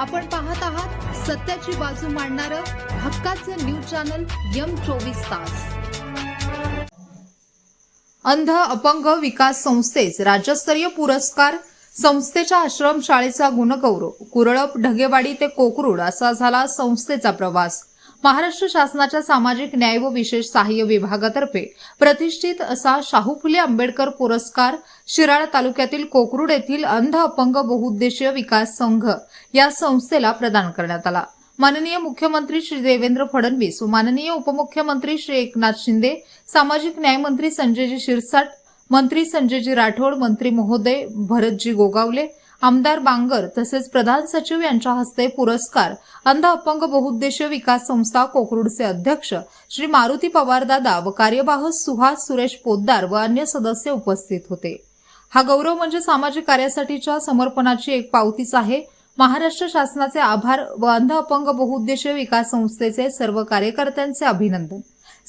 आपण पाहत आहात सत्याची बाजू मांडणारं हक्काचं न्यूज चॅनल यम चोवीस तास. अंध अपंग विकास संस्थेस राज्यस्तरीय पुरस्कार संस्थेच्या आश्रम शाळेचा गुणगौरव कुरळप ढगेवाडी ते कोकरूड असा झाला संस्थेचा प्रवास. महाराष्ट्र शासनाच्या सामाजिक न्याय व विशेष सहाय्य विभागातर्फे प्रतिष्ठित असा शाहू फुले आंबेडकर पुरस्कार शिराळा तालुक्यातील कोकरूड येथील अंध अपंग बहुउद्देशीय विकास संघ या संस्थेला प्रदान करण्यात आला. माननीय मुख्यमंत्री श्री देवेंद्र फडणवीस व माननीय उपमुख्यमंत्री श्री एकनाथ शिंदे सामाजिक न्यायमंत्री संजयजी शिरसाट मंत्री संजयजी राठोड मंत्री महोदय भरतजी गोगावले आमदार बांगर तसेच प्रधान सचिव यांच्या हस्ते पुरस्कार. अंध अपंग बहुउद्देशीय विकास संस्था कोकरूडचे अध्यक्ष श्री मारुती पवारदादा व कार्यवाह सुहास सुरेश पोद्दार व अन्य सदस्य उपस्थित होते. हा गौरव म्हणजे सामाजिक कार्यासाठीच्या समर्पणाची एक पावतीच आहे. महाराष्ट्र शासनाचे आभार व अंध अपंग बहुउद्देशीय विकास संस्थेचे सर्व कार्यकर्त्यांचे अभिनंदन.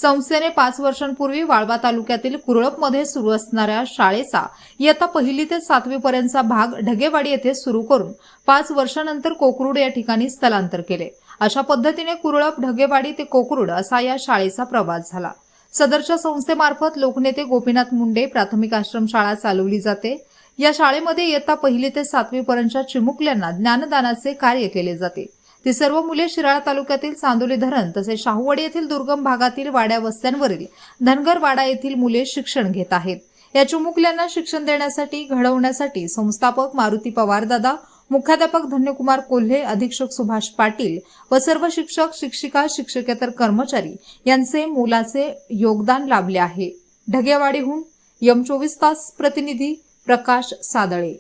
संस्थेने पाच वर्षांपूर्वी वाळवा तालुक्यातील कुरळपमध्ये सुरू असणाऱ्या शाळेचा इयत्ता पहिली ते सातवीपर्यंतचा भाग ढगेवाडी येथे सुरू करून पाच वर्षानंतर कोकरूड या ठिकाणी स्थलांतर केले. अशा पद्धतीने कुरळप ढगेवाडी ते कोकरूड असा या शाळेचा प्रवास झाला. सदरच्या संस्थेमार्फत लोकनेते गोपीनाथ मुंडे प्राथमिक आश्रम शाळा चालवली जाते. या शाळेमध्ये इयत्ता पहिली ते सातवीपर्यंतच्या चिमुकल्यांना ज्ञानदानाचे कार्य केले जाते. ती सर्व मुले शिराळा तालुक्यातील चांदोली धरण तसेच शाहूवाडी येथील दुर्गम भागातील वाड्या वस्त्यांवरील धनगर वाडा येथील मुले शिक्षण घेत आहेत. या चिमुकल्यांना शिक्षण देण्यासाठी घडवण्यासाठी संस्थापक मारुती पवारदादा मुख्याध्यापक धन्यकुमार कोल्हे अधीक्षक सुभाष पाटील व सर्व शिक्षक शिक्षिका शिक्षकेतर कर्मचारी यांचे मोलाचे योगदान लाभले आहे. ढगेवाडीहून यम चोवीस तास प्रतिनिधी प्रकाश सादळे.